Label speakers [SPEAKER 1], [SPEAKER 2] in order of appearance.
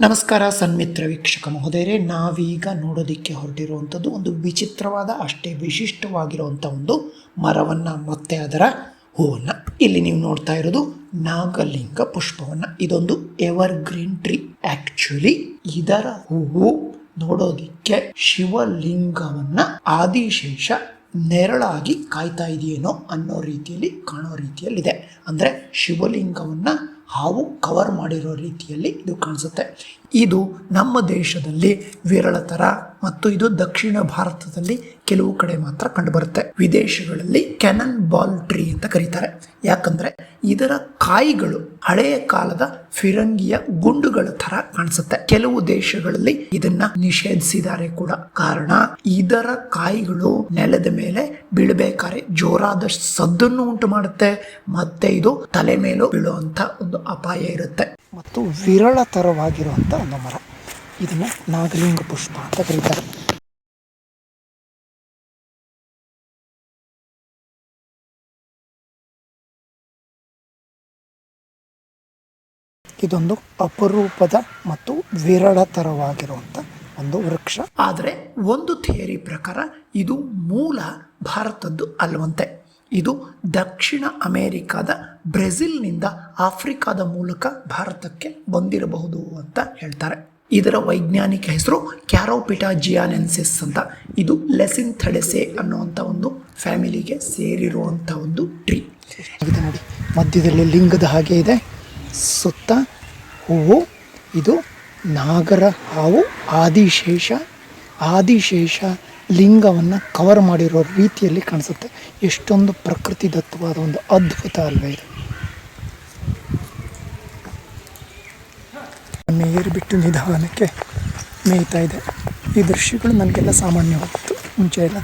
[SPEAKER 1] ನಮಸ್ಕಾರ ಸನ್ಮಿತ್ರ ವೀಕ್ಷಕ ಮಹೋದಯರೇ, ನಾವೀಗ ನೋಡೋದಕ್ಕೆ ಹೊರಟಿರುವಂಥದ್ದು ಒಂದು ವಿಚಿತ್ರವಾದ, ಅಷ್ಟೇ ವಿಶಿಷ್ಟವಾಗಿರುವಂಥ ಒಂದು ಮರವನ್ನು, ಮತ್ತೆ ಅದರ ಹೂವನ್ನು. ಇಲ್ಲಿ ನೀವು ನೋಡ್ತಾ ಇರೋದು ನಾಗಲಿಂಗ ಪುಷ್ಪವನ್ನು. ಇದೊಂದು ಎವರ್ ಗ್ರೀನ್ ಟ್ರೀ ಆಕ್ಚುಲಿ ಇದರ ಹೂವು ನೋಡೋದಿಕ್ಕೆ ಶಿವಲಿಂಗವನ್ನು ಆದಿಶೇಷ ನೆರಳಾಗಿ ಕಾಯ್ತಾ ಇದೆಯೇನೋ ಅನ್ನೋ ರೀತಿಯಲ್ಲಿ, ಕಾಣೋ ರೀತಿಯಲ್ಲಿದೆ. ಅಂದರೆ ಶಿವಲಿಂಗವನ್ನು ಹಾವು ಕವರ್ ಮಾಡಿರೋ ರೀತಿಯಲ್ಲಿ ಇದು ಕಾಣಿಸುತ್ತೆ. ಇದು ನಮ್ಮ ದೇಶದಲ್ಲಿ ವಿರಳ ಥರ ಮತ್ತು ಇದು ದಕ್ಷಿಣ ಭಾರತದಲ್ಲಿ ಕೆಲವು ಕಡೆ ಮಾತ್ರ ಕಂಡುಬರುತ್ತೆ. ವಿದೇಶಗಳಲ್ಲಿ ಕ್ಯಾನನ್ ಬಾಲ್ ಟ್ರೀ ಅಂತ ಕರೀತಾರೆ. ಯಾಕಂದ್ರೆ ಇದರ ಕಾಯಿಗಳು ಹಳೆಯ ಕಾಲದ ಫಿರಂಗಿಯ ಗುಂಡುಗಳ ತರ ಕಾಣಿಸುತ್ತೆ. ಕೆಲವು ದೇಶಗಳಲ್ಲಿ ಇದನ್ನ ನಿಷೇಧಿಸಿದ್ದಾರೆ ಕೂಡ. ಕಾರಣ, ಇದರ ಕಾಯಿಗಳು ನೆಲದ ಮೇಲೆ ಬೀಳಬೇಕಾದ್ರೆ ಜೋರಾದ ಸದ್ದನ್ನು ಉಂಟು ಮಾಡುತ್ತೆ. ಮತ್ತೆ ಇದು ತಲೆ ಮೇಲೂ ಬೀಳುವಂತ ಒಂದು ಅಪಾಯ ಇರುತ್ತೆ. ಮತ್ತು ವಿರಳ ತರವಾಗಿರುವಂತ ಒಂದು ಮರ. ಇದನ್ನ ನಾಗಲಿಂಗ ಪುಷ್ಪ ಅಂತ ಕರೀತಾರೆ. ಇದೊಂದು ಅಪರೂಪದ ಮತ್ತು ವಿರಳ ತರವಾಗಿರುವಂಥ ಒಂದು ವೃಕ್ಷ. ಆದರೆ ಒಂದು ಥಿಯರಿ ಪ್ರಕಾರ ಇದು ಮೂಲ ಭಾರತದ್ದು ಅಲ್ವಂತೆ. ಇದು ದಕ್ಷಿಣ ಅಮೆರಿಕಾದ ಬ್ರೆಜಿಲ್ನಿಂದ ಆಫ್ರಿಕಾದ ಮೂಲಕ ಭಾರತಕ್ಕೆ ಬಂದಿರಬಹುದು ಅಂತ ಹೇಳ್ತಾರೆ. ಇದರ ವೈಜ್ಞಾನಿಕ ಹೆಸರು ಕ್ಯಾರೋಪಿಟಾ ಜಿಯಾನೆನ್ಸಿಸ್ ಅಂತ. ಇದು ಲೆಸಿನ್ಥೆಡೆಸೆ ಅನ್ನುವಂಥ ಒಂದು ಫ್ಯಾಮಿಲಿಗೆ ಸೇರಿರುವಂಥ ಒಂದು ಟ್ರೀ. ನೋಡಿ. ಮಧ್ಯದಲ್ಲಿ ಲಿಂಗದ ಹಾಗೆ ಇದೆ. ಸುತ್ತ ಹೂವು, ಇದು ನಾಗರ ಹಾವು, ಆದಿಶೇಷ ಆದಿಶೇಷ ಲಿಂಗವನ್ನು ಕವರ್ ಮಾಡಿರೋ ರೀತಿಯಲ್ಲಿ ಕಾಣಿಸುತ್ತೆ. ಎಷ್ಟೊಂದು ಪ್ರಕೃತಿದತ್ತವಾದ ಒಂದು ಅದ್ಭುತ ಅಲ್ವೇ ಇದು. ಮೇಯರ್ ಬಿಟ್ಟು ನಿಧಾನಕ್ಕೆ ಮೇಯ್ತಾ ಇದೆ. ಈ ದೃಶ್ಯಗಳು ನನಗೆಲ್ಲ ಸಾಮಾನ್ಯವಾಗಿತ್ತು ಮುಂಚೆ ಎಲ್ಲ